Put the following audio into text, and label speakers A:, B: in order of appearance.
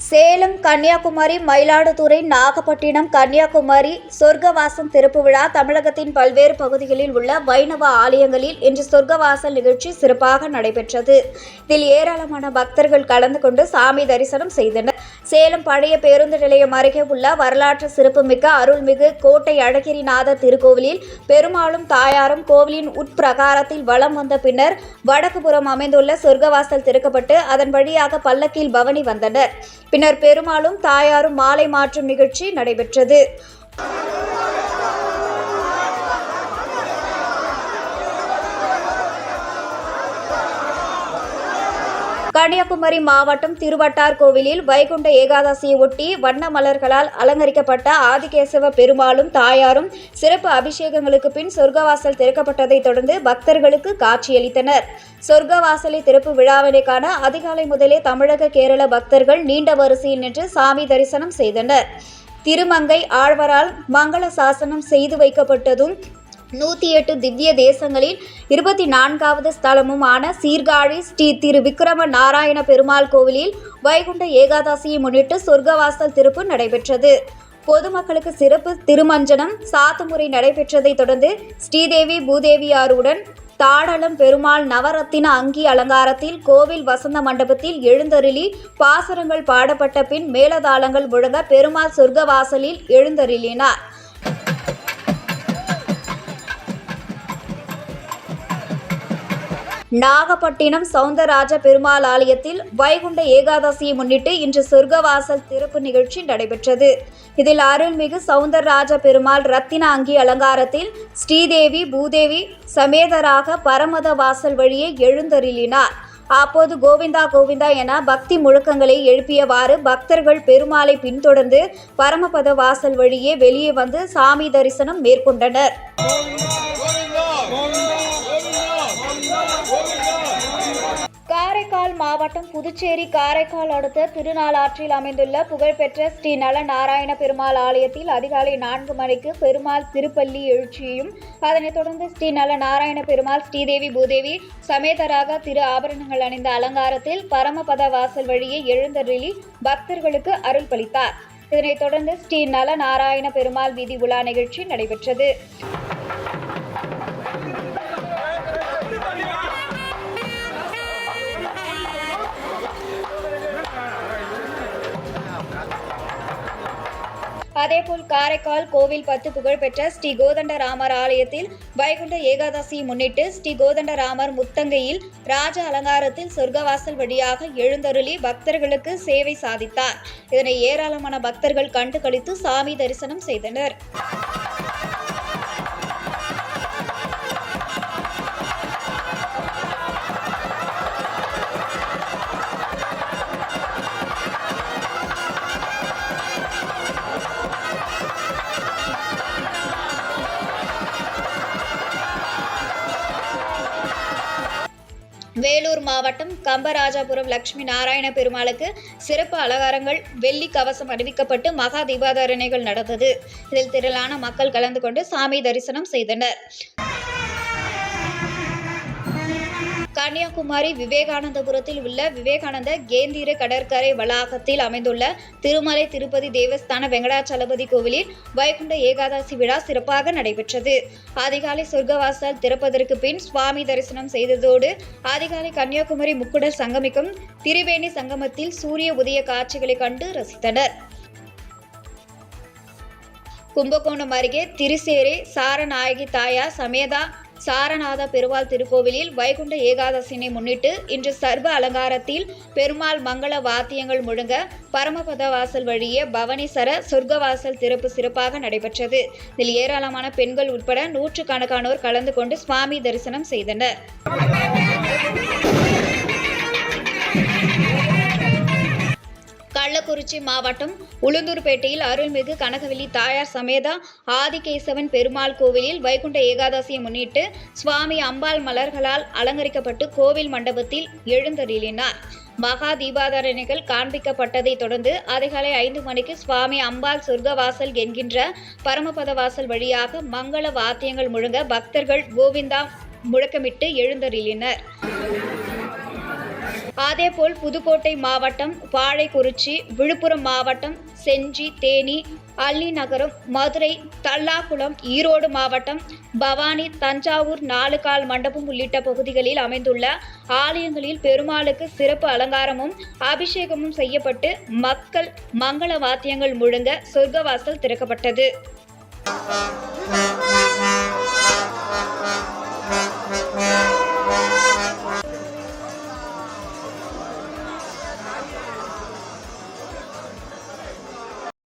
A: சேலம் கன்னியாகுமரி மயிலாடுதுறை நாகப்பட்டினம் கன்னியாகுமரி சொர்க்கவாசம் திறப்பு விழா தமிழகத்தின் பல்வேறு பகுதிகளில் உள்ள வைணவ ஆலயங்களில் இன்று சொர்க்கவாசல் நிகழ்ச்சி சிறப்பாக நடைபெற்றது. இதில் ஏராளமான பக்தர்கள் கலந்து கொண்டு சாமி தரிசனம் செய்தனர். சேலம் பழைய பேருந்து நிலையம் அருகே உள்ள வரலாற்று சிறப்புமிக்க அருள்மிகு கோட்டை அழகிரிநாதர் திருக்கோவிலில் பெருமாளும் தாயாரும் கோவிலின் உட்பிரகாரத்தில் வலம் வந்த பின்னர் வடக்குபுறம் அமைந்துள்ள சொர்க்கவாசல் திறக்கப்பட்டு அதன் வழியாக பல்லக்கில் பவனி வந்தனர். பின்னர் பெருமாளும் தாயாரும் மாலை மாற்றும் நிகழ்ச்சி நடைபெற்றது. கன்னியாகுமரி மாவட்டம் திருவட்டார் கோவிலில் வைகுண்ட ஏகாதசியை ஒட்டி வண்ண மலர்களால் அலங்கரிக்கப்பட்ட ஆதிகேசவ பெருமாளும் தாயாரும் சிறப்பு அபிஷேகங்களுக்கு பின் சொர்க்கவாசல் திறக்கப்பட்டதைத் தொடர்ந்து பக்தர்களுக்கு காட்சியளித்தனர். சொர்க்கவாசலை திறப்பு விழாவினை காண அதிகாலை முதலே தமிழக கேரள பக்தர்கள் நீண்ட வரிசையில் நின்று சாமி தரிசனம் செய்தனர். திருமங்கை ஆழ்வரால் மங்கள சாசனம் செய்து வைக்கப்பட்டதும் நூற்றி எட்டு திவ்ய தேசங்களில் இருபத்தி நான்காவது ஸ்தலமுமான சீர்காழி ஸ்ரீ திரு விக்ரம நாராயண பெருமாள் கோவிலில் வைகுண்ட ஏகாதசியை முன்னிட்டு சொர்க்கவாசல் திருப்பு நடைபெற்றது. பொதுமக்களுக்கு சிறப்பு திருமஞ்சனம் சாத்துமுறை நடைபெற்றதைத் தொடர்ந்து ஸ்ரீதேவி பூதேவியாருடன் தாடலம் பெருமாள் நவரத்தின அங்கி அலங்காரத்தில் கோவில் வசந்த மண்டபத்தில் எழுந்தருளி பாசுரங்கள் பாடப்பட்ட பின் மேலதாளங்கள் முழங்க பெருமாள் சொர்க்கவாசலில் எழுந்தருளினார். நாகப்பட்டினம் சவுந்தரராஜ பெருமாள் ஆலயத்தில் வைகுண்ட ஏகாதசியை முன்னிட்டு இன்று சொர்க்கவாசல் திறப்பு நிகழ்ச்சி நடைபெற்றது. இதில் அருள்மிகு சவுந்தரராஜ பெருமாள் ரத்தின அங்கி அலங்காரத்தில் ஸ்ரீதேவி பூதேவி சமேதராக பரமத வாசல் வழியே எழுந்தருளினார். அப்போது கோவிந்தா கோவிந்தா என பக்தி முழக்கங்களை எழுப்பியவாறு பக்தர்கள் பெருமாளை பின்தொடர்ந்து பரமபத வாசல் வழியே வெளியே வந்து சாமி தரிசனம் மேற்கொண்டனர். காரைக்கால் மாவட்டம் புதுச்சேரி காரைக்கால் அடுத்த திருநாளாற்றில் அமைந்துள்ள புகழ்பெற்ற ஸ்ரீ நல நாராயண பெருமாள் ஆலயத்தில் அதிகாலை நான்கு மணிக்கு பெருமாள் திருப்பள்ளி எழுச்சியும் அதனைத் தொடர்ந்து ஸ்ரீ நல நாராயண பெருமாள் ஸ்ரீதேவி பூதேவி சமேதராக திரு ஆபரணங்கள் அணிந்த அலங்காரத்தில் பரமபத வாசல் வழியே எழுந்தருளி பக்தர்களுக்கு அருள் பளித்தார். இதனைத் தொடர்ந்து ஸ்ரீ நல நாராயண பெருமாள் வீதி உலா நிகழ்ச்சி நடைபெற்றது. அதேபோல் காரைக்கால் கோவில் பத்து புகழ்பெற்ற ஸ்ரீ கோதண்டராமர் ஆலயத்தில் வைகுண்ட ஏகாதசியை முன்னிட்டு ஸ்ரீ கோதண்டராமர் முத்தங்கையில் ராஜ அலங்காரத்தில் சொர்க்கவாசல் வழியாக எழுந்தருளி பக்தர்களுக்கு சேவை சாதித்தார். இதனை ஏராளமான பக்தர்கள் கண்டு களித்து சாமி தரிசனம் செய்தனர். மாவட்டம் கம்பராஜாபுரம் லட்சுமி நாராயண பெருமாளுக்கு சிறப்பு அலங்காரங்கள் வெள்ளி கவசம் அறிவிக்கப்பட்டு மகா தீபாதாரணைகள் நடந்தது. இதில் திரளான மக்கள் கலந்து கொண்டு சாமி தரிசனம் செய்தனர். கன்னியாகுமரி விவேகானந்தபுரத்தில் உள்ள விவேகானந்த கேந்திர கடற்கரை வளாகத்தில் அமைந்துள்ள திருமலை திருப்பதி தேவஸ்தான வெங்கடாச்சலபதி கோவிலில் வைகுண்ட ஏகாதசி விழா சிறப்பாக நடைபெற்றது. அதிகாலை சொர்க்கவாசல் திறப்பதற்கு பின் சுவாமி தரிசனம் செய்ததோடு அதிகாலை கன்னியாகுமரி முக்குடல் சங்கமிக்கும் திரிவேணி சங்கமத்தில் சூரிய உதய காட்சிகளை கண்டு ரசித்தனர். கும்பகோணம் அருகே திருசேரி சாரநாயகி தாயார் சமேதா சாரநாத பெருமாள் திருக்கோவிலில் வைகுண்ட ஏகாதசினை முன்னிட்டு இன்று சர்வ அலங்காரத்தில் பெருமாள் மங்கள வாத்தியங்கள் முழங்க பரமபத வாசல் வழியே பவனிசர சொர்க்கவாசல் திறப்பு சிறப்பாக நடைபெற்றது. இதில் ஏராளமான பெண்கள் உட்பட நூற்றுக்கணக்கானோர் கலந்து கொண்டு சுவாமி தரிசனம் செய்தனர். கள்ளக்குறிச்சி மாவட்டம் உளுந்தூர்பேட்டையில் அருள்மிகு கனகவெளி தாயார் சமேதா ஆதிகேசவன் பெருமாள் கோவிலில் வைகுண்ட ஏகாதசியை முன்னிட்டு சுவாமி அம்பாள் மலர்களால் அலங்கரிக்கப்பட்டு கோவில் மண்டபத்தில் எழுந்தருளினார். மகா தீபாதாரணைகள் காண்பிக்கப்பட்டதைத் தொடர்ந்து அதிகாலை ஐந்து மணிக்கு சுவாமி அம்பாள் சொர்க்கவாசல் என்கின்ற பரமபத வாசல் வழியாக மங்கள வாத்தியங்கள் முழங்க பக்தர்கள் கோவிந்தா முழக்கமிட்டு எழுந்தருளினர். அதேபோல் புதுக்கோட்டை மாவட்டம் பாழைக்குறிச்சி விழுப்புரம் மாவட்டம் செஞ்சி தேனி அல்லிநகரம் மதுரை தல்லாக்குளம் ஈரோடு மாவட்டம் பவானி தஞ்சாவூர் நாலுகால் மண்டபம் உள்ளிட்ட பகுதிகளில் அமைந்துள்ள ஆலயங்களில் பெருமாளுக்கு சிறப்பு அலங்காரமும் அபிஷேகமும் செய்யப்பட்டு மக்கள் மங்கள வாத்தியங்கள் முழங்க சொர்க்கவாசல் திறக்கப்பட்டது.
B: Thank